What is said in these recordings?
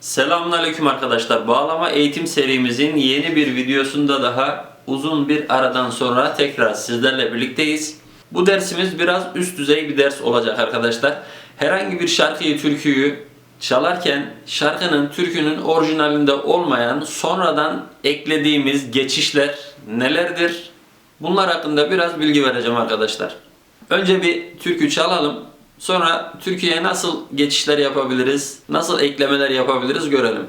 Selamünaleyküm arkadaşlar. Bağlama eğitim serimizin yeni bir videosunda daha uzun bir aradan sonra tekrar sizlerle birlikteyiz. Bu dersimiz biraz üst düzey bir ders olacak arkadaşlar. Herhangi bir şarkıyı, türküyü çalarken şarkının, türkünün orijinalinde olmayan sonradan eklediğimiz geçişler nelerdir? Bunlar hakkında biraz bilgi vereceğim arkadaşlar. Önce bir türkü çalalım. Sonra Türkiye'ye nasıl geçişler yapabiliriz, nasıl eklemeler yapabiliriz görelim.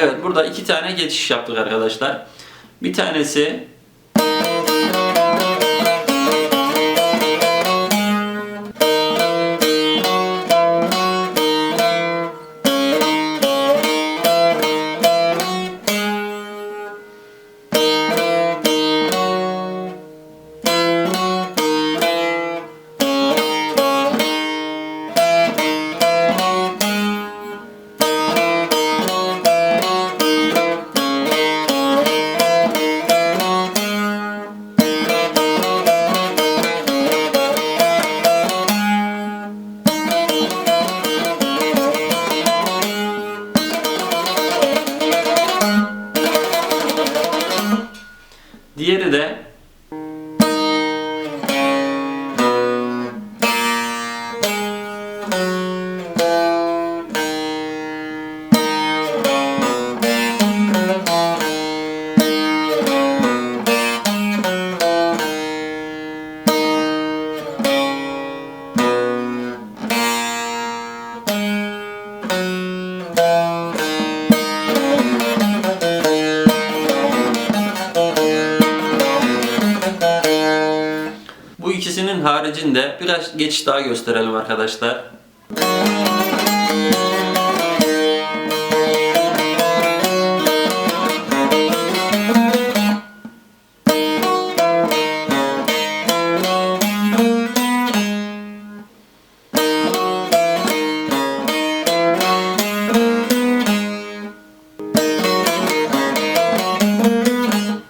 Evet burada iki tane geçiş yaptık arkadaşlar. Bir tanesi ikisinin haricinde biraz geçiş daha gösterelim arkadaşlar.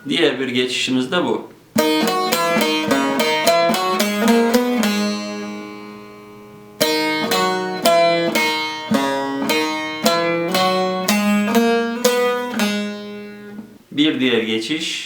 Diğer bir geçişimiz de bu. Geçiş.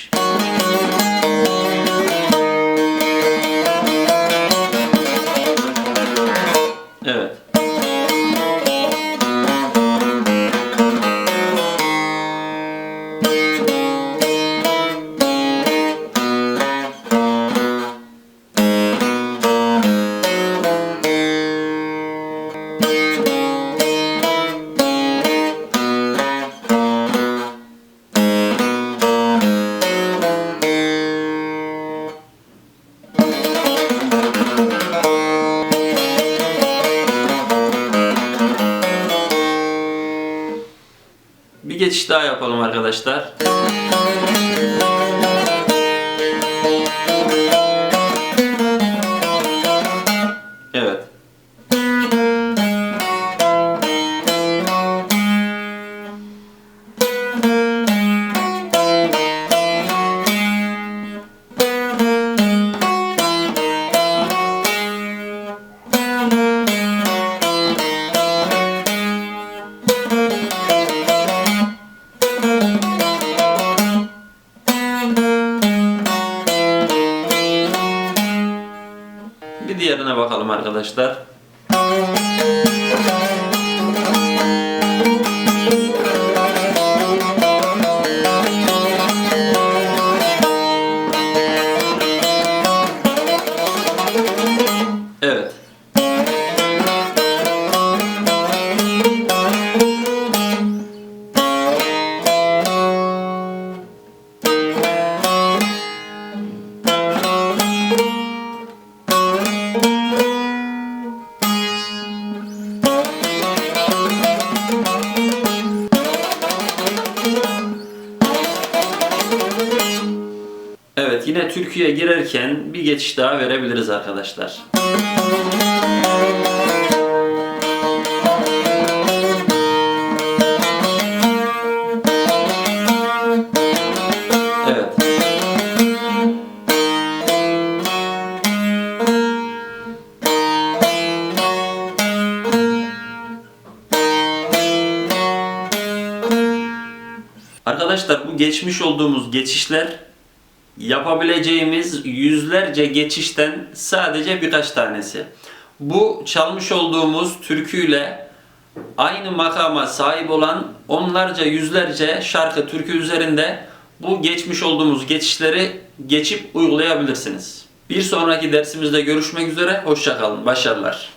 Geçiş daha yapalım arkadaşlar. Bakalım arkadaşlar. Yine Türkiye girerken bir geçiş daha verebiliriz arkadaşlar. Evet. Arkadaşlar bu geçmiş olduğumuz geçişler yapabileceğimiz yüzlerce geçişten sadece birkaç tanesi. Bu çalmış olduğumuz türküyle aynı makama sahip olan onlarca yüzlerce şarkı türkü üzerinde bu geçmiş olduğumuz geçişleri geçip uygulayabilirsiniz. Bir sonraki dersimizde görüşmek üzere. Hoşçakalın. Başarılar.